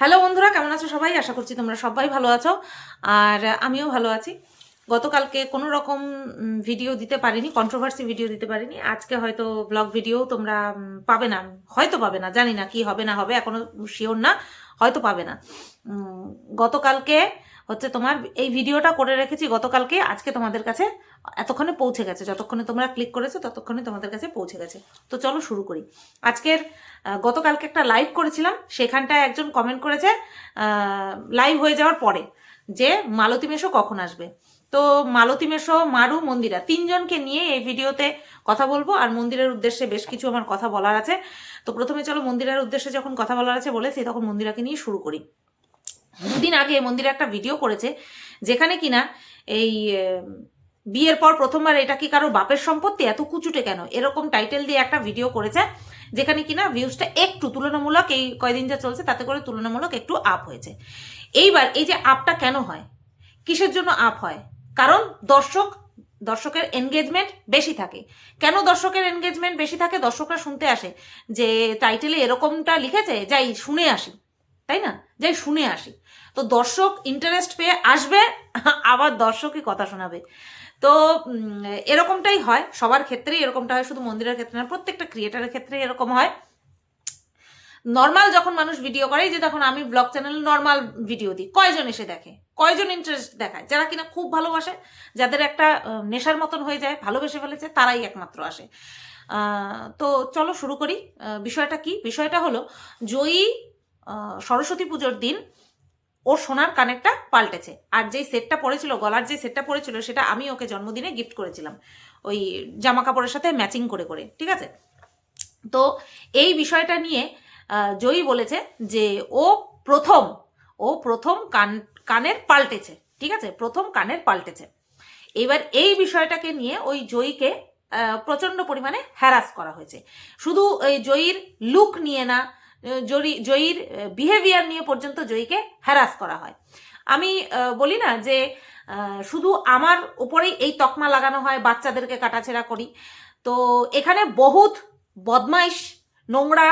Hello বন্ধুরা, কেমন আছো সবাই? আশা করছি তোমরা সবাই ভালো আছো। আর আমিও ভালো আছি। গতকালকে কোনো রকম ভিডিও দিতে পারিনি কন্ট্রোভার্সি ভিডিও দিতে পারিনি। আজকে হয়তো ব্লগ ভিডিও তোমরা পাবে না। হয়তো পাবে না, জানি না কি হবে না হবে, এখনও শিওর না, হয়তো পাবে না। গতকালকে হচ্ছে তোমার এই ভিডিওটা করে রেখেছি গতকালকে, আজকে তোমাদের কাছে এতক্ষণে পৌঁছে গেছে। যতক্ষণে তোমরা ক্লিক করেছ, ততক্ষণে তোমাদের কাছে পৌঁছে গেছে। তো চলো শুরু করি। আজকের গতকালকে একটা লাইভ করেছিলাম, সেখানটায় একজন কমেন্ট করেছে লাইভ হয়ে যাওয়ার পরে যে মালতী মেশো কখন আসবে? তো মালতী মেশো, মারু, মন্দিরা তিনজনকে নিয়ে এই ভিডিওতে কথা বলব। আর মন্দিরের উদ্দেশ্যে বেশ কিছু আমার কথা বলার আছে। তো প্রথমে চলো মন্দিরের উদ্দেশ্যে যখন কথা বলার আছে বলেছি তখন মন্দিরাকে নিয়ে শুরু করি। দুদিন আগে মন্দিরে একটা ভিডিও করেছে, যেখানে কিনা এই বিয়ের পর প্রথমবার এটা কি কারও বাপের সম্পত্তি? এত কুচুটে কেন? এরকম টাইটেল দিয়ে একটা ভিডিও করেছে, যেখানে কিনা ভিউজটা একটু তুলনামূলক এই কয়দিন যা চলছে তাতে করে তুলনামূলক একটু আপ হয়েছে। এইবার এই যে আপটা কেন হয়? কিসের জন্য আপ হয়? কারণ দর্শক, দর্শকের এনগেজমেন্ট বেশি থাকে। কেন দর্শকের এনগেজমেন্ট বেশি থাকে? দর্শকরা শুনতে আসে যে টাইটেলে এরকমটা লিখেছে, যাই শুনে আসি, তাই না? যাই শুনে আসি। তো দর্শক ইন্টারেস্ট পেয়ে আসবে, আবার দর্শকই কথা শোনাবে। তো এরকমটাই হয়, সবার ক্ষেত্রেই এরকমটা হয়, শুধু মন্দিরের ক্ষেত্রে না, প্রত্যেকটা ক্রিয়েটারের ক্ষেত্রে এরকম হয়। নর্মাল যখন মানুষ ভিডিও করে যে তখন আমি ব্লগ চ্যানেল নর্মাল ভিডিও দিই, কয়জন এসে দেখে, কয়জন ইন্টারেস্ট দেখায়? যারা কিনা খুব ভালোবাসে, যাদের একটা নেশার মতন হয়ে যায়, ভালোবেসে ফেলেছে, তারাই একমাত্র আসে। তো চলো শুরু করি বিষয়টা কি? বিষয়টা হলো, জয়ী সরস্বতী পুজোর দিন ওর সোনার কানেরটা পাল্টেছে। আর যেই সেটটা পড়েছিল, গলার যে সেটটা পড়েছিল, সেটা আমি ওকে জন্মদিনে গিফট করেছিলাম। ওই জামা কাপড়ের সাথে ম্যাচিং করে করে, ঠিক আছে? তো এই বিষয়টা নিয়ে জয়ী বলেছে যে ও প্রথম ও প্রথম কান, কানের পাল্টেছে, ঠিক আছে? প্রথম কানের পাল্টেছে। এবার এই বিষয়টাকে নিয়ে ওই জয়ীকে প্রচণ্ড পরিমাণে হ্যারাস করা হয়েছে। শুধু ওই জয়ীর লুক নিয়ে না জয়ী জয়ীর বিহেভিয়ার নিয়ে পর্যন্ত জয়ীকে হ্যারাস করা হয়। আমি বলি না যে শুধু আমার উপরেই এই তকমা লাগানো হয়, বাচ্চাদেরকে কাটাছেড়া করি। তো এখানে বহুত বদমাইশ, নোংরা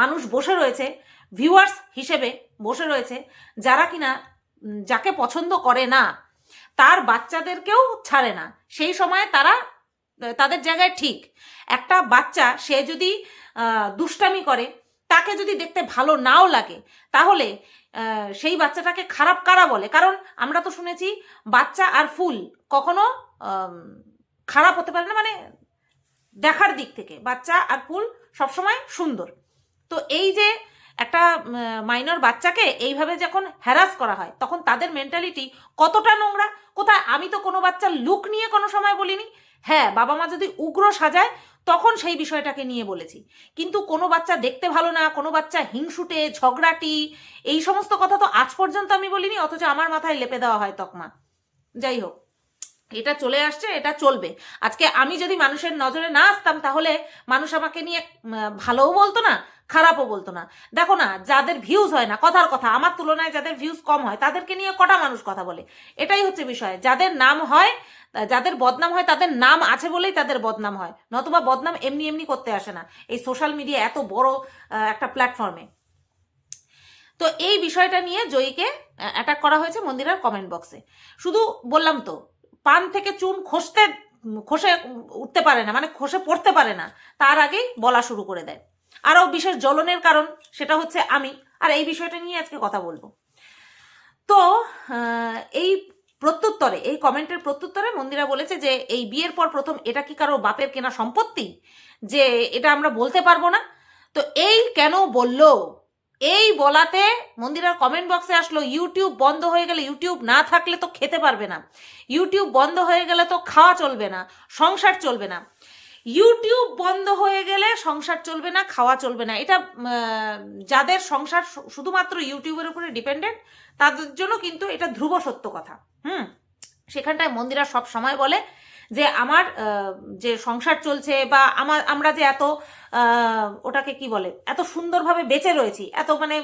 মানুষ বসে রয়েছে ভিউয়ার্স হিসেবে বসে রয়েছে, যারা কিনা যাকে পছন্দ করে না, তার বাচ্চাদেরকেও ছাড়ে না। সেই সময় তারা, তাদের জায়গায় ঠিক। একটা বাচ্চা, সে যদি দুষ্টামি করে তাকে যদি দেখতে ভালো নাও লাগে, তাহলে সেই বাচ্চাটাকে খারাপ কারা বলে? কারণ আমরা তো শুনেছি বাচ্চা আর ফুল কখনো খারাপ হতে পারে না মানে দেখার দিক থেকে। বাচ্চা আর ফুল সবসময় সুন্দর। তো এই যে একটা মাইনর বাচ্চাকে এইভাবে যখন হ্যারাস করা হয়, তখন তাদের মেন্টালিটি কতটা নোংরা? কোথায়? আমি তো কোনো বাচ্চার লুক নিয়ে কোনো সময় বলিনি। হ্যাঁ বাবা মা যদি উগ্র সাজায় তখন সেই বিষয়টাকে নিয়ে বলেছি। কিন্তু কোনো বাচ্চা দেখতে ভালো না, কোনো বাচ্চা হিংসুটে, ঝগড়াটি, এই সমস্ত কথা তো আজ পর্যন্ত আমি বলিনি, অথচ আমার মাথায় লেপে দেওয়া হয় তকমা। যাই হোক। এটা চলে আসছে, এটা চলবে। আজকে আমি যদি মানুষের নজরে না আসতাম, তাহলে মানুষ আমাকে নিয়ে ভালোও বলতো না, খারাপও বলতো না। দেখো না, যাদের ভিউজ হয় না, কথার কথা, আমার তুলনায় যাদের ভিউজ কম হয়, তাদেরকে নিয়ে কটা মানুষ কথা বলে? এটাই হচ্ছে বিষয়। যাদের নাম হয় যাদের বদনাম হয়, তাদের নাম আছে বলেই তাদের বদনাম হয়। নতুবা বদনাম এমনি এমনি করতে আসে না। এই সোশ্যাল মিডিয়া এত বড় একটা প্ল্যাটফর্মে তো এই বিষয়টা নিয়ে জয়ীকে অ্যাটাক করা হয়েছে মন্দিরার কমেন্ট বক্সে শুধু বললাম তো পান থেকে চুন খসতে, খসে উঠতে পারে না মানে খসে পড়তে পারে না, তার আগেই বলা শুরু করে দেয়। আরও বিশেষ জ্বলনের কারণ সেটা হচ্ছে আমি, আর এই বিষয়টা নিয়ে আজকে কথা বলব। তো এই প্রত্যুত্তরে, এই কমেন্টের প্রত্যুত্তরে মন্দিরা বলেছে যে, এই বিয়ের পর প্রথম এটা কি কারও বাপের কেনা সম্পত্তি? যে, এটা আমরা বলতে পারব না? তো এই কেন বলল? এই বলাতে মন্দিরার কমেন্ট বক্সে আসলো ইউটিউব বন্ধ হয়ে গেলে ইউটিউব না থাকলে তো খেতে পারবে না। ইউটিউব বন্ধ হয়ে গেলে তো খাওয়া চলবে না, সংসার চলবে না। ইউটিউব বন্ধ হয়ে গেলে সংসার চলবে না, খাওয়া চলবে না। এটা যাদের সংসার শুধুমাত্র ইউটিউবের উপরে ডিপেন্ডেন্ট তাদের জন্য কিন্তু এটা ধ্রুব সত্য কথা। হুম? সেখানটায় মন্দিরা সব সময় বলে যে আমার যে সংসার চলছে বা আমার, আমরা যে এত ওটাকে কি বলে, এত সুন্দরভাবে বেঁচে রয়েছি, এত মানে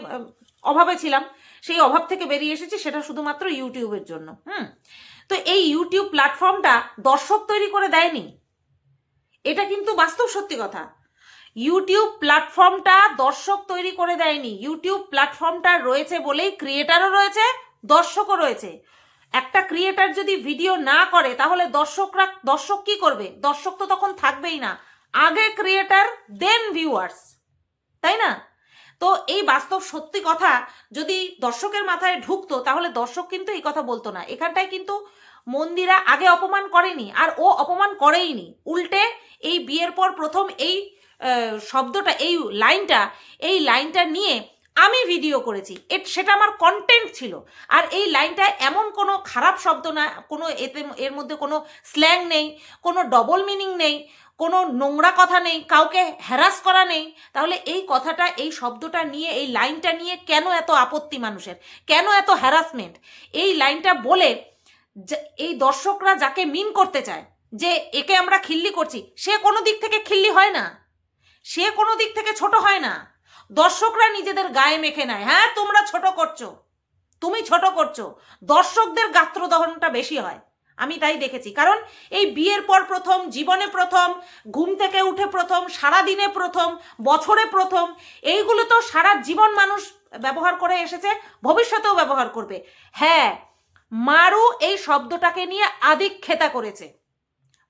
অভাবে ছিলাম, সেই অভাব থেকে বেরিয়ে এসেছি, সেটা শুধুমাত্র ইউটিউবের জন্য, হুম? তো এই ইউটিউব প্ল্যাটফর্মটা দর্শক তৈরি করে দেয়নি। এটা কিন্তু বাস্তব সত্যি কথা। ইউটিউব প্ল্যাটফর্মটা দর্শক তৈরি করে দেয়নি। ইউটিউব প্ল্যাটফর্মটা রয়েছে বলেই ক্রিয়েটারও রয়েছে, দর্শকও রয়েছে। একটা ক্রিয়েটার যদি ভিডিও না করে, তাহলে দর্শকরা, দর্শক কি করবে? দর্শক তো তখন থাকবেই না। আগে ক্রিয়েটার দেন ভিউয়ার্স তাই না? তো এই বাস্তব সত্যি কথা যদি দর্শকের মাথায় ঢুকতো, তাহলে দর্শক কিন্তু এই কথা বলতো না। এখানটায় কিন্তু মন্দিরা আগে অপমান করেনি, আর ও অপমান করেইনি। উল্টে এই বিয়ের পর প্রথম এই শব্দটা, এই লাইনটা এই লাইনটা নিয়ে আমি ভিডিও করেছি। এ সেটা আমার কন্টেন্ট ছিল। আর এই লাইনটা এমন কোনো খারাপ শব্দ না, কোনো এতে, এর মধ্যে কোনো স্ল্যাং নেই, কোনো ডবল মিনিং নেই, কোনো নোংরা কথা নেই, কাউকে হ্যারাস করা নেই। তাহলে এই কথাটা, এই শব্দটা নিয়ে, এই লাইনটা নিয়ে কেন এত আপত্তি মানুষের? কেন এত হ্যারাসমেন্ট এই লাইনটা বলে এই দর্শকরা যাকে মিন করতে চায়, যে একে আমরা খিল্লি করছি, সে কোনো দিক থেকে খিল্লি হয় না। সে কোনো দিক থেকে ছোট হয় না। দর্শকরা নিজেদের গায়ে মেখে নেয়। হ্যাঁ তোমরা ছোট করছ। তুমি ছোট করছ। দর্শকদের গাত্রদহনটা বেশি হয়। আমি তাই দেখেছি। কারণ এই বিয়ের পর প্রথম, জীবনে প্রথম, ঘুম থেকে উঠে প্রথম সারা দিনে প্রথম, বছরে প্রথম, এইগুলো তো সারা জীবন মানুষ ব্যবহার করে এসেছে, ভবিষ্যতেও ব্যবহার করবে। হ্যাঁ মারু এই শব্দটাকে নিয়ে আদিক খেতা করেছে।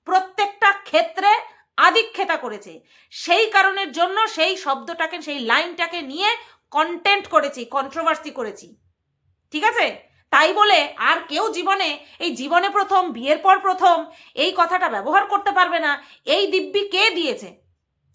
প্রত্যেকটা ক্ষেত্রে আদিক্ষেতা করেছে। সেই কারণের জন্য সেই শব্দটাকে, সেই লাইনটাকে নিয়ে কন্টেন্ট করেছি কন্ট্রোভার্সি করেছি। ঠিক আছে? তাই বলে আর কেউ জীবনে, এই জীবনে প্রথম, বিয়ের পর প্রথম এই কথাটা ব্যবহার করতে পারবে না। এই দিব্যি কে দিয়েছে?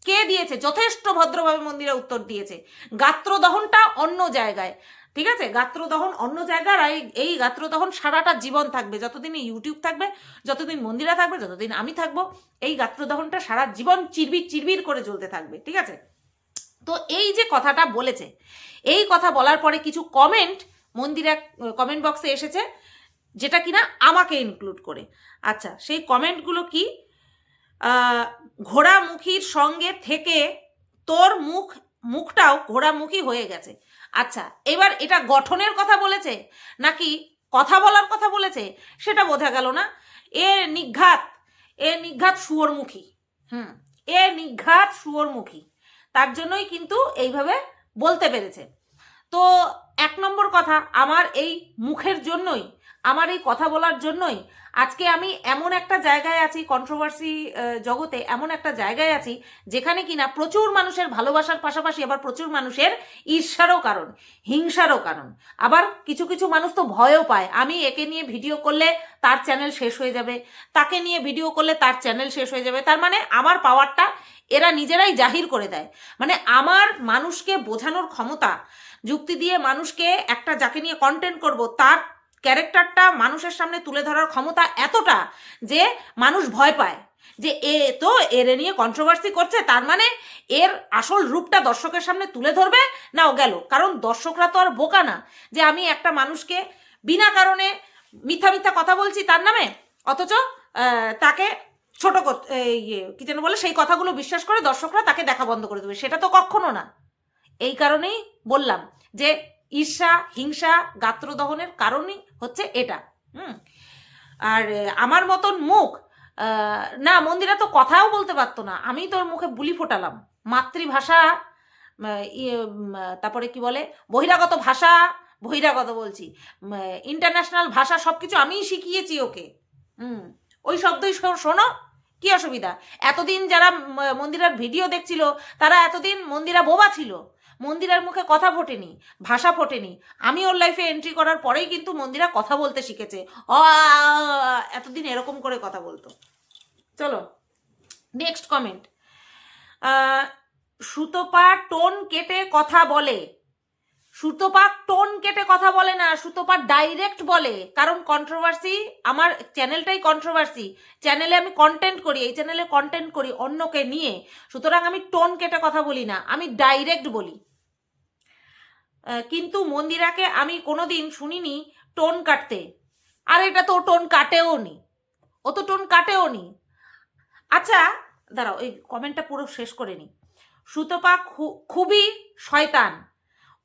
কে দিয়েছে? যথেষ্ট ভদ্রভাবে মন্দিরে উত্তর দিয়েছে। গাত্রদহনটা অন্য জায়গায়। ঠিক আছে? গাত্রদহন অন্য জায়গার এই- গাত্রদহন সারাটা জীবন থাকবে। যতদিন ইউটিউব থাকবে, যতদিন মন্দিরা থাকবে, যতদিন আমি থাকব, এই গাত্রদহনটা সারা জীবন চিরবির চিরবির করে চলতে থাকবে। ঠিক আছে? তো এই যে কথাটা বলেছে, এই কথা বলার পরে কিছু কমেন্ট মন্দিরা কমেন্ট বক্সে এসেছে, যেটা কিনা আমাকে ইনক্লুড করে। আচ্ছা সেই কমেন্টগুলো কি? ঘোড়ামুখীর সঙ্গে থেকে তোর মুখ, মুখটাও ঘোড়ামুখী হয়ে গেছে। আচ্ছা এবার এটা গঠনের কথা বলেছে নাকি কথা বলার কথা বলেছে সেটা বোঝা গেল না। এ নিঘাত এ নিঘাত শুয়োরমুখী হুম, এ নিঘাত শুয়োরমুখী তার জন্যই কিন্তু এইভাবে বলতে পেরেছে। তো এক নম্বর কথা, আমার এই মুখের জন্যই, আমার এই কথা বলার জন্যই আজকে আমি এমন একটা জায়গায় আছি কন্ট্রোভার্সি জগতে এমন একটা জায়গায় আছি, যেখানে কিনা প্রচুর মানুষের ভালোবাসার পাশাপাশি আবার প্রচুর মানুষের ঈর্ষারও কারণ, হিংসারও কারণ। আবার কিছু কিছু মানুষ তো ভয়ও পায়। আমি একে নিয়ে ভিডিও করলে তার চ্যানেল শেষ হয়ে যাবে, তাকে নিয়ে ভিডিও করলে তার চ্যানেল শেষ হয়ে যাবে। তার মানে আমার পাওয়ারটা এরা নিজেরাই জাহির করে দেয়। মানে আমার মানুষকে বোঝানোর ক্ষমতা, যুক্তি দিয়ে মানুষকে একটা যাকে নিয়ে কন্টেন্ট করব, তার ক্যারেক্টারটা মানুষের সামনে তুলে ধরার ক্ষমতা এতটা যে মানুষ ভয় পায় যে এ তো এর নিয়ে কন্ট্রোভার্সি করছে, তার মানে এর আসল রূপটা দর্শকের সামনে তুলে ধরবে না ও গেল। কারণ দর্শকরা তো আর বোকা না যে আমি একটা মানুষকে বিনা কারণে মিথ্যা মিথ্যা কথা বলছি তার নামে, অথচ তাকে ছোট ইয়ে কি যেন বলে, সেই কথাগুলো বিশ্বাস করে দর্শকরা তাকে দেখা বন্ধ করে দেবে। সেটা তো কখনো না। এই কারণেই বললাম যে ঈর্ষা, হিংসা, গাত্রদহনের কারণই হচ্ছে এটা। হুম? আর আমার মতন মুখ না, মন্দিরা তো কথাও বলতে পারতো না। আমি তোর মুখে বুলি ফোটালাম। মাতৃভাষা তারপরে কি বলে? বহিরাগত ভাষা, বহিরাগত বলছি। ইন্টারন্যাশনাল ভাষা সব কিছু আমিই শিখিয়েছি ওকে। হুম? ওই শব্দই শোনো, কি অসুবিধা? এতদিন যারা মন্দিরার ভিডিও দেখছিল, তারা এতদিন মন্দিরা বোবা ছিল। মন্দিরার মুখে কথা ফোটেনি, ভাষা ফোটেনি। আমি ওর লাইফে এন্ট্রি করার পরেই কিন্তু মন্দিরা কথা বলতে শিখেছে। অ এতদিন এরকম করে কথা বলতো। চলো নেক্সট কমেন্ট সুতপা টোন কেটে কথা বলে। সুতপা টোন কেটে কথা বলে না, সুতপা ডাইরেক্ট বলে। কারণ কন্ট্রোভার্সি আমার চ্যানেলটাই কন্ট্রোভার্সি চ্যানেলে আমি কন্টেন্ট করি, এই চ্যানেলে কন্টেন্ট করি অন্যকে নিয়ে। সুতরাং আমি টোন কেটে কথা বলি না, আমি ডাইরেক্ট বলি। কিন্তু মন্দিরাকে আমি কোনো কোনোদিন শুনিনি টোন কাটতে। আর এটা তো টোন কাটেও নি। ও তো টোন কাটেও নি। আচ্ছা দাঁড়াও, এই কমেন্টটা পুরো শেষ করে নি। সুতপা খুবই শয়তান।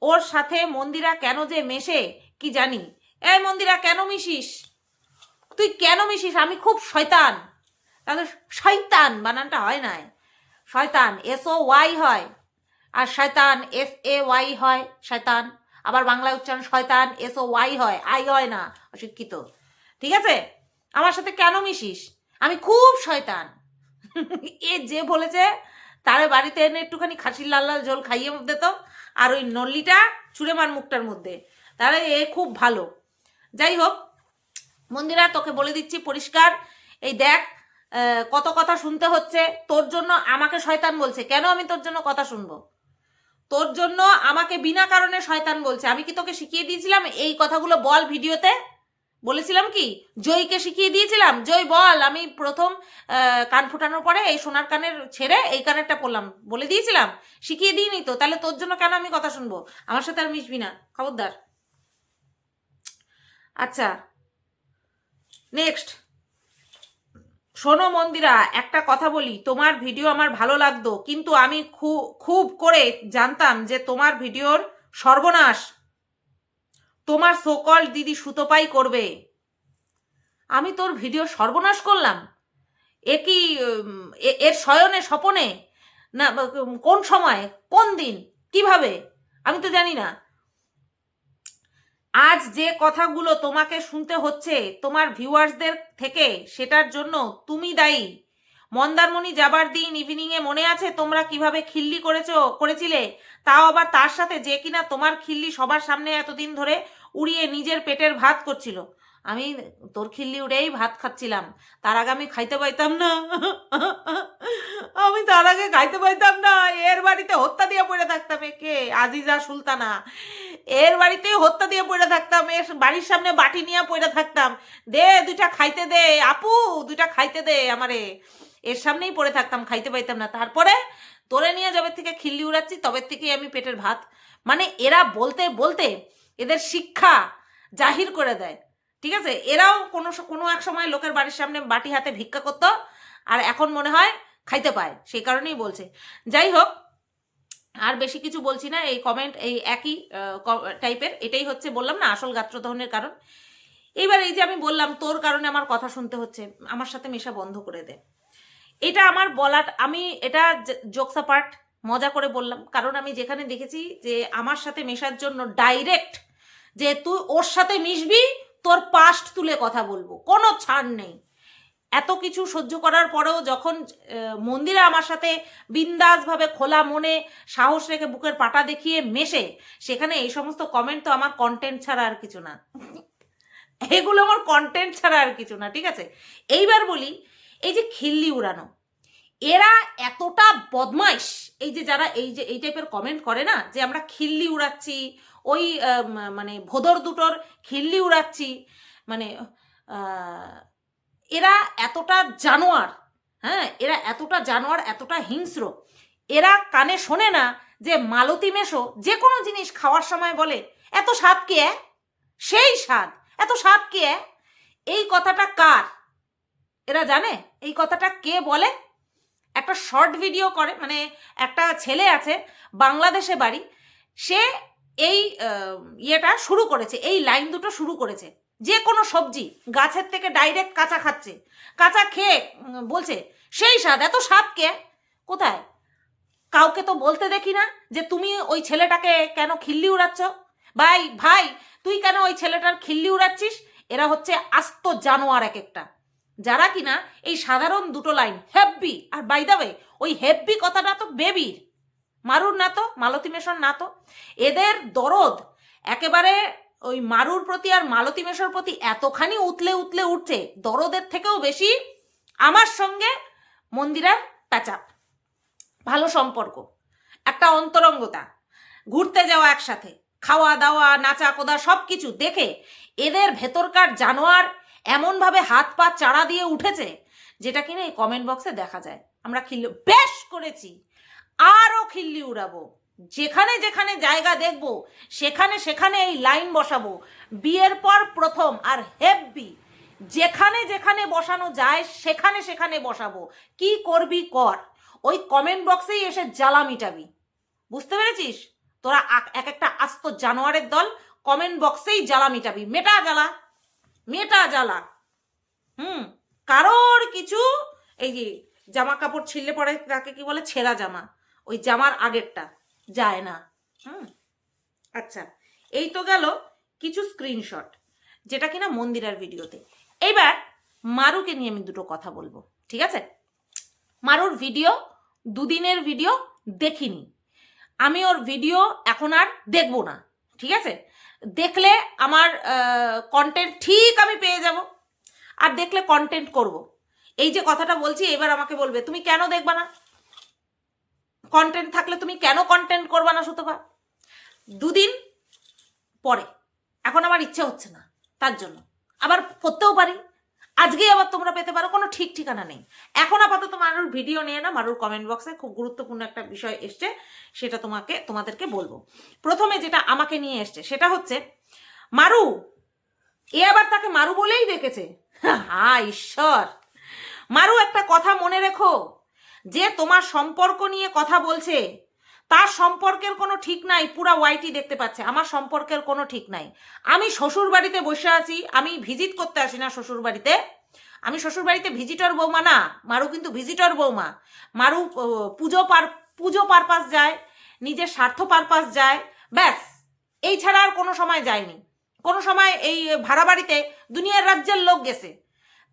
ওর সাথে মন্দিরা কেন যে মেশে, কি জানি। এই মন্দিরা, কেন মিশিস? তুই কেন মিশিস? আমি খুব শয়তান। তাহলে শয়তান বানানটা হয় না শয়তান এস ও ওয়াই হয়। আর শয়তান এস এ ওয়াই হয়, শয়তান। আবার বাংলা উচ্চারণ শয়তান এস ও ওয়াই হয়, আই হয় না, অশিক্ষিত। ঠিক আছে? আমার সাথে কেন মিশিস? আমি খুব শয়তান। এ যে বলেছে, তারে বাড়িতে এনে একটুখানি খাসির লাল লাল ঝোল খাইয়ে দে তো, আর ওই নল্লিটা ছুঁড়ে মার মুখটার মধ্যে। তাহলে এ খুব ভালো। যাই হোক, মন্দিরা, তোকে বলে দিচ্ছি পরিষ্কার। এই দেখ কত কথা শুনতে হচ্ছে। তোর জন্য আমাকে শয়তান বলছে। কেন আমি তোর জন্য কথা শুনব? তোর জন্য আমাকে বিনা কারণে শয়তান বলছে। আমি কি তোকে শিখিয়ে দিয়েছিলাম এই কথাগুলো বল ভিডিওতে? বলেছিলাম কি? জয়কে শিখিয়ে দিয়েছিলাম। জয়, বল। আমি প্রথম কান ফুটানোর পরে এই সোনার কানের ছেড়ে এই কানেরটা পড়লাম। বলে দিয়েছিলাম। শিখিয়ে দিইনি তো। তাহলে তোর জন্য কেন আমি কথা শুনব? আমার সাথে আর মিশবি না। খবরদার। আচ্ছা নেক্সট শোনো মন্দিরা, একটা কথা বলি, তোমার ভিডিও আমার ভালো লাগতো, কিন্তু আমি খুব করে জানতাম যে তোমার ভিডিওর সর্বনাশ। তোমার সোকল দিদি সুতোপাই করবে। আমি তোর ভিডিও সর্বনাশ করলাম। এ কি এর শয়নে স্বপনে? না কোন সময়? কোন দিন? কীভাবে? আমি তো জানি না। আজ যে কথাগুলো তোমাকে শুনতে হচ্ছে তোমার ভিউয়ার্সদের থেকে, সেটার জন্য তুমি দায়ী। মন্দারমণি যাবার দিন ইভিনিংয়ে মনে আছে তোমরা কীভাবে খিল্লি করেছ, করেছিলে? তাও আবার তার সাথে যে কিনা তোমার খিল্লি সবার সামনে এতদিন ধরে উড়িয়ে নিজের পেটের ভাত করছিল। আমি তোর খিল্লি উড়েই ভাত খাচ্ছিলাম। তার আগে আমি খাইতে পাইতাম না। আমি তার আগে খাইতে পাইতাম না। এর বাড়িতে হত্যা দিয়ে পড়ে থাকতাম একে, আজিজা সুলতানা। এর বাড়িতে হত্যা দিয়ে পড়ে থাকতাম, এর বাড়ির সামনে বাটি নিয়ে পড়ে থাকতাম। দে, দুইটা খাইতে দে, আপু, দুইটা খাইতে দে আমারে। এর সামনেই পড়ে থাকতাম, খাইতে পাইতাম না। তারপরে তোরে নিয়ে যাবে থেকে খিল্লি উড়াচ্ছি, তবে থেকেই আমি পেটের ভাত। মানে এরা বলতে বলতে এদের শিক্ষা জাহির করে দেয়। ঠিক আছে? এরাও কোনো কোনো এক সময় লোকের বাড়ির সামনে বাটি হাতে ভিক্ষা করতো আর এখন মনে হয় খাইতে পায়, সেই কারণেই বলছে। যাই হোক, আর বেশি কিছু বলছি না, এই কমেন্ট এই একই টাইপের এটাই হচ্ছে বললাম না, আসল গাত্রদহনের কারণ। এইবার এই যে আমি বললাম, তোর কারণে আমার কথা শুনতে হচ্ছে, আমার সাথে মেশা বন্ধ করে দে। এটা আমার বলার, আমি এটা জোকসা পার্ট মজা করে বললাম। কারণ আমি যেখানে দেখেছি যে আমার সাথে মেশার জন্য ডাইরেক্ট যে তুই ওর সাথে মিশবি তোর পাস্ট তুলে কথা বলব। কোনো ছাড় নেই। এত কিছু সহ্য করার পরেও যখন মন্দিরা আমার সাথে বিন্দাসভাবে খোলা মনে সাহস রেখে বুকের পাটা দেখিয়ে মেশে, সেখানে এই সমস্ত কমেন্ট তো আমার কন্টেন্ট ছাড়া আর কিছু না। এগুলো আমার কন্টেন্ট ছাড়া আর কিছু না, ঠিক আছে? এইবার বলি, এই যে খিল্লি উড়ানো, এরা এতটা বদমাইশ, এই যে যারা এই যে, এই টাইপের কমেন্ট করে না, যে আমরা খিল্লি উড়াচ্ছি ওই মানে ভোদর দুটোর খিল্লি উড়াচ্ছি। মানে এরা এতটা জানোয়ার হ্যাঁ এরা এতটা জানোয়ার, এতটা হিংস্র। এরা কানে শোনে না যে মালতী মেশো যে কোনো জিনিস খাওয়ার সময় বলে, এত স্বাদ কে সেই স্বাদ। এত স্বাদ কে এই কথাটা কার? এরা জানে? এই কথাটা কে বলে? একটা শর্ট ভিডিও করে মানে একটা ছেলে আছে, বাংলাদেশে বাড়ি। সে এই ইয়েটা শুরু করেছে, এই লাইন দুটো শুরু করেছে। যে কোনো সবজি গাছের থেকে ডাইরেক্ট কাঁচা খাচ্ছে। কাঁচা খেয়ে বলছে, সেই স্বাদ, এত স্বাদ কে? কোথায়? কাউকে তো বলতে দেখি না যে, তুমি ওই ছেলেটাকে কেন খিল্লি উড়াচ্ছ? ভাই ভাই, তুই কেন ওই ছেলেটার খিল্লি উড়াচ্ছিস? এরা হচ্ছে আস্ত জানোয়ার এক একটা যারা কিনা এই সাধারণ দুটো লাইন, হেব্বি আর বাই দা ওয়ে ওই হেব্বি কথাটা তো বেবির মারুর না তো, মালতী মেশর না তো। এদের দরদ একেবারে ওই মারুর প্রতি আর মালতী মেশর প্রতি এতখানি উতলে উতলে উঠছে, দরদের থেকেও বেশি আমার সঙ্গে মন্দিরার প্যাচাপ। ভালো সম্পর্ক, একটা অন্তরঙ্গতা, ঘুরতে যাওয়া একসাথে, খাওয়া দাওয়া, নাচা কোদা সব কিছু দেখে এদের ভেতরকার জানোয়ার এমনভাবে হাত পা চাড়া দিয়ে উঠেছে, যেটা কিনা এই কমেন্ট বক্সে দেখা যায়। আমরা খিল্লি বেশ করেছি। আরও খিল্লি উড়াবো। যেখানে যেখানে জায়গা দেখব, সেখানে সেখানে এই লাইন বসাবো। বিয়ের পর প্রথম আর হেব্বি, যেখানে যেখানে বসানো যায়, সেখানে সেখানে বসাবো। কি করবি কর। ওই কমেন্ট বক্সেই এসে জ্বালা মিটাবি। বুঝতে পেরেছিস? তোরা এক একটা আস্ত জানোয়ারের দল কমেন্ট বক্সেই জ্বালা মিটাবি। মেটা জ্বালা। মেটা জ্বালা। হুম, কারোর কিছু এই যে জামা কাপড় ছিঁড়লে পরে তাকে কি বলে? ছেঁড়া জামা। ওই জামার আগেরটা। যায় না। হুম? আচ্ছা এই তো গেল কিছু স্ক্রিনশট যেটা কিনা মন্দিরার ভিডিওতে। এইবার মারুকে নিয়ে আমি দুটো কথা বলব, ঠিক আছে? মারুর ভিডিও, দুদিনের ভিডিও দেখিনি। আমি ওর ভিডিও এখন আর দেখব না, ঠিক আছে? দেখলে আমার কন্টেন্ট ঠিক আমি পেয়ে যাব। আর দেখলে কন্টেন্ট করব। এই যে কথাটা বলছি, এবার আমাকে বলবে, তুমি কেন দেখবা না? কন্টেন্ট থাকলে তুমি কেন কন্টেন্ট করবা না সুতপা? দুদিন পরে। এখন আমার ইচ্ছে হচ্ছে না, তার জন্য। আবার করতেও পারি। আজকেই আবার তোমরা পেতে পারো, কোনো ঠিক ঠিকানা নেই। এখন আপাতত মারুর ভিডিও নিয়ে না মারুর কমেন্ট বক্সে খুব গুরুত্বপূর্ণ একটা বিষয় এসছে, সেটা তোমাকে, তোমাদেরকে বলব। প্রথমে যেটা আমাকে নিয়ে এসছে, সেটা হচ্ছে, মারু, এ আবার তাকে মারু বলেই ডেকেছে। হা, ঈশ্বর। মারু, একটা কথা মনে রেখো। যে তোমার সম্পর্ক নিয়ে কথা বলছে, তার সম্পর্কের কোনো ঠিক নাই, পুরা ওয়াইটি দেখতে পাচ্ছে। আমার সম্পর্কের কোনো ঠিক নাই। আমি শ্বশুর বাড়িতে বসে আছি, আমি ভিজিট করতে আসি না শ্বশুর বাড়িতে আমি শ্বশুর বাড়িতে ভিজিটর বৌমা না, মারু কিন্তু ভিজিটর বৌমা। মারু পুজো পার, পুজো পারপাস যায়, নিজের স্বার্থ পারপাস যায়, ব্যাস। এই ছাড়া আর কোনো সময় যায়নি। কোনো সময় এই ভাড়া বাড়িতে দুনিয়ার রাজ্যের লোক গেছে।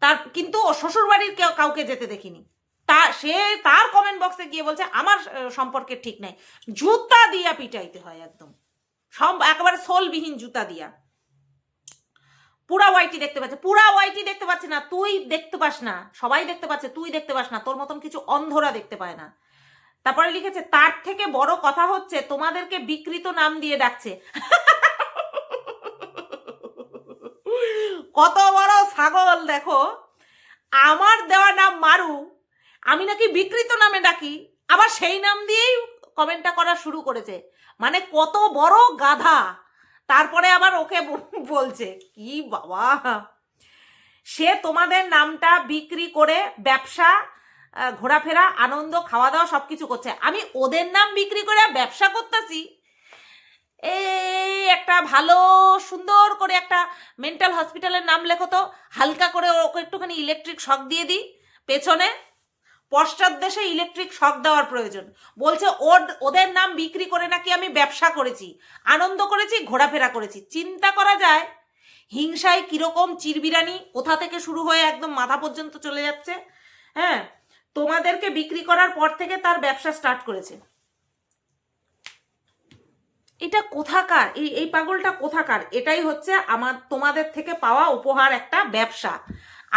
তার, কিন্তু শ্বশুর বাড়ির কেউ কাউকে যেতে দেখিনি। তা, সে তার কমেন্ট বক্সে গিয়ে বলছে, আমার সম্পর্কে ঠিক নাই। জুতা দিয়া পিটাইতে হয় একদম। সব, একেবারে সোলবিহীন জুতা দিয়া। পুরা ওয়াইটি দেখতে পাচ্ছে, পুরা ওয়াইটি দেখতে পাচ্ছে না। তুই দেখতে পাস না, সবাই দেখতে পাচ্ছে, তুই দেখতে পাস না, তোর মতন কিছু অন্ধরা দেখতে পায় না। তারপরে লিখেছে, তার থেকে বড় কথা হচ্ছে, তোমাদেরকে বিকৃত নাম দিয়ে ডাকছে। কত বড় ছাগল, দেখো। আমার দেওয়া নাম মারু আমি নাকি বিকৃত নামে ডাকি, আবার সেই নাম দিয়েই কমেন্টটা করা শুরু করেছে। মানে কত বড় গাধা। তারপরে আবার ওকে বলছে, কি বাবা? সে তোমাদের নামটা বিক্রি করে ব্যবসা ঘোরাফেরা, আনন্দ খাওয়া দাওয়া সব কিছু করছে। আমি ওদের নাম বিক্রি করে ব্যবসা করতেছি? এই একটা ভালো, সুন্দর করে একটা মেন্টাল হসপিটালের নাম লেখো তো। হালকা করে ওকে একটুখানি ইলেকট্রিক শক দিয়ে দিই। পেছনে পশ্চাৎ দেশে ইলেকট্রিক শক দেওয়ার প্রয়োজন। বলছে ওর ওদের নাম বিক্রি করে নাকি আমি ব্যবসা করেছি, আনন্দ করেছি, ঘোরাফেরা করেছি। চিন্তা করা যায়, হিংসায় কীরকম চিরবিরানি কোথা থেকে শুরু হয়ে একদম মাথা পর্যন্ত চলে যাচ্ছে হ্যাঁ? তোমাদেরকে বিক্রি করার পর থেকে তার ব্যবসা স্টার্ট করেছে। এটা কোথাকার? এই এই পাগলটা কোথাকার? এটাই হচ্ছে আমার তোমাদের থেকে পাওয়া উপহার একটা ব্যবসা।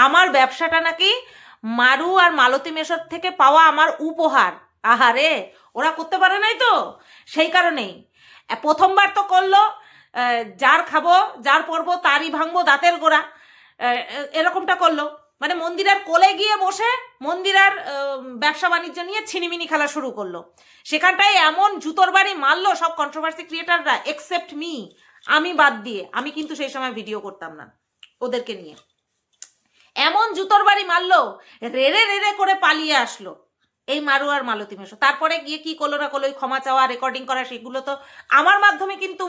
আমার ব্যবসাটা নাকি মারু আর মালতী মেশর থেকে পাওয়া আমার উপহার। আহারে, ওরা করতে পারে নাই তো? সেই কারণেই। প্রথমবার তো করল যার খাব, যার পরবো, তারই ভাঙবো দাঁতের গোড়া। এরকমটা করল। মানে মন্দিরার কোলে গিয়ে বসে মন্দিরার ব্যবসা বাণিজ্য নিয়ে ছিনিমিনি খেলা শুরু করল। সেখানটায় এমন জুতোর বাড়ি মারলো সব কন্ট্রোভার্সি ক্রিয়েটাররা এক্সেপ্ট মি আমি বাদ দিয়ে। আমি কিন্তু সেই সময় ভিডিও করতাম না, ওদেরকে নিয়ে। এমন জুতোর বাড়ি মারলো, রেড়ে রেড়ে করে পালিয়ে আসলো। এই মারু আর মালতী মেশো। তারপরে গিয়ে কি করল না করল ক্ষমা চাওয়া রেকর্ডিং করা, সেগুলো তো আমার মাধ্যমে কিন্তু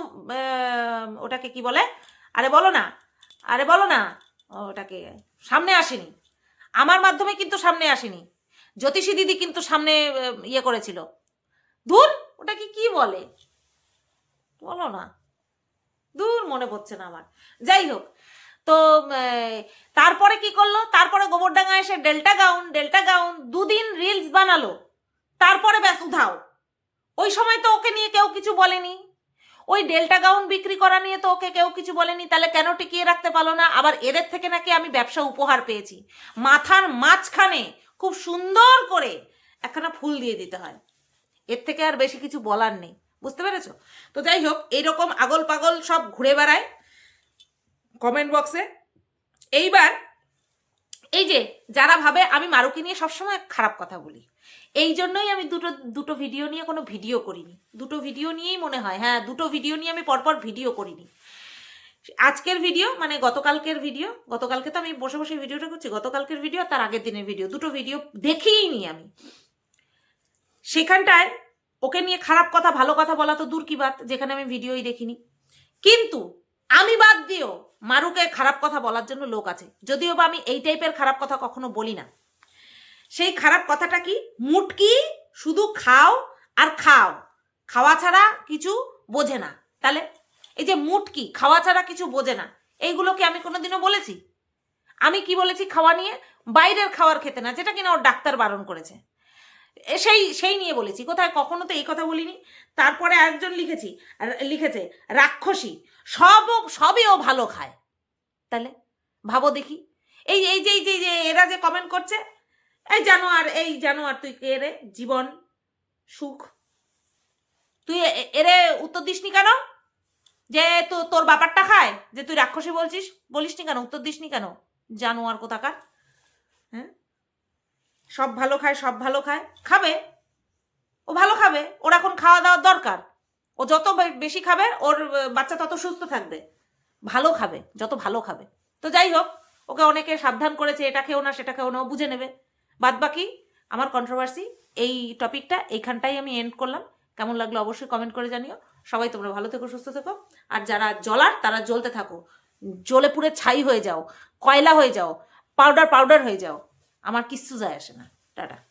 ওটাকে কি বলে? আরে বলো না, আরে বলো না ওটাকে সামনে আসেনি। আমার মাধ্যমে কিন্তু সামনে আসেনি। জ্যোতিষী দিদি কিন্তু সামনে ইয়ে করেছিল। দূর ওটাকে কি বলে? বলো না। দূর মনে পড়ছে না আমার। যাই হোক তো তারপরে কি করল? তারপরে গোবরডাঙ্গা এসে ডেল্টা গাউন ডেল্টা গাউন দুদিন রিলস বানালো। তারপরে ব্যাস, উধাও। ওই সময় তো ওকে নিয়ে কেউ কিছু বলেনি। ওই ডেল্টা গাউন বিক্রি করা নিয়ে তো ওকে কেউ কিছু বলেনি। তাহলে কেন টিকিয়ে রাখতে পারল না? আবার এদের থেকে নাকি আমি ব্যবসা উপহার পেয়েছি। মাথার মাঝখানে খুব সুন্দর করে একখানা ফুল দিয়ে দিতে হয়। এর থেকে আর বেশি কিছু বলার নেই। বুঝতে পেরেছ? তো যাই হোক এইরকম আগল পাগল সব ঘুরে বেড়ায়। কমেন্ট বক্সে এইবার এই যে যারা ভাবে আমি মারুকে নিয়ে সবসময় খারাপ কথা বলি, এই জন্যই আমি দুটো দুটো ভিডিও নিয়ে কোনো ভিডিও করিনি। দুটো ভিডিও নিয়েই মনে হয় হ্যাঁ দুটো ভিডিও নিয়ে আমি পরপর ভিডিও করিনি। আজকের ভিডিও মানে গতকালকের ভিডিও গতকালকে তো আমি বসে বসে ভিডিওটা করছি, গতকালকের ভিডিও তার আগের দিনের ভিডিও দুটো ভিডিও দেখেই নি আমি। সেখানটায় ওকে নিয়ে খারাপ কথা, ভালো কথা বলা তো দূর কি বাত, যেখানে আমি ভিডিওই দেখিনি। কিন্তু আমি বাদ দিও। মারুকে খারাপ কথা বলার জন্য লোক আছে। যদিও বা আমি এই টাইপের খারাপ কথা কখনো বলি না। সেই খারাপ কথাটা কি? মুটকি, শুধু খাও আর খাও। খাওয়া ছাড়া কিছু বোঝে না। তাহলে এই যে মুটকি, খাওয়া ছাড়া কিছু বোঝে না। এইগুলো কি আমি কোনোদিনও বলেছি? আমি কি বলেছি খাওয়া নিয়ে? বাইরের খাবার খেতে না, যেটা কিনা ওর ডাক্তার বারণ করেছে। সেই সেই নিয়ে বলেছি। কোথায় কখনো তো এই কথা বলিনি। তারপরে একজন লিখেছি লিখেছে, রাক্ষসী সব সবই ও ভালো খায়। তাহলে ভাবো দেখি। এই এই যে যে যে, এরা যে কমেন্ট করছে, এই জানোয়ার এই জানোয়ার, তুই কে রে? জীবন, সুখ? তুই এরে উত্তর দিসনি কেন? যে তো, তোর ব্যাপারটা খায়? যে তুই রাক্ষসী বলছিস, বলিসনি কেন? উত্তর দিসনি কেন? জানোয়ার কোথাকার? হ্যাঁ? সব ভালো খায়, সব ভালো খায়, খাবে। ও ভালো খাবে, ওর এখন খাওয়া দাওয়ার দরকার। ও যত বেশি খাবে, ওর বাচ্চা তত সুস্থ থাকবে। ভালো খাবে, যত ভালো খাবে। তো যাই হোক, ওকে অনেকে সাবধান করেছে, এটা খেও না, সেটা খেও না, ও বুঝে নেবে। বাদ বাকি, আমার কন্ট্রোভার্সি এই টপিকটা এইখানটাই আমি এন্ড করলাম। কেমন লাগল অবশ্যই কমেন্ট করে জানিও। সবাই তোমরা ভালো থেকো, সুস্থ থেকো। আর যারা জ্বলার, তারা জ্বলতে থাকো। জ্বলে পুড়ে ছাই হয়ে যাও, কয়লা হয়ে যাও পাউডার পাউডার হয়ে যাও। আমার কিচ্ছু যায় আসে না। টাটা।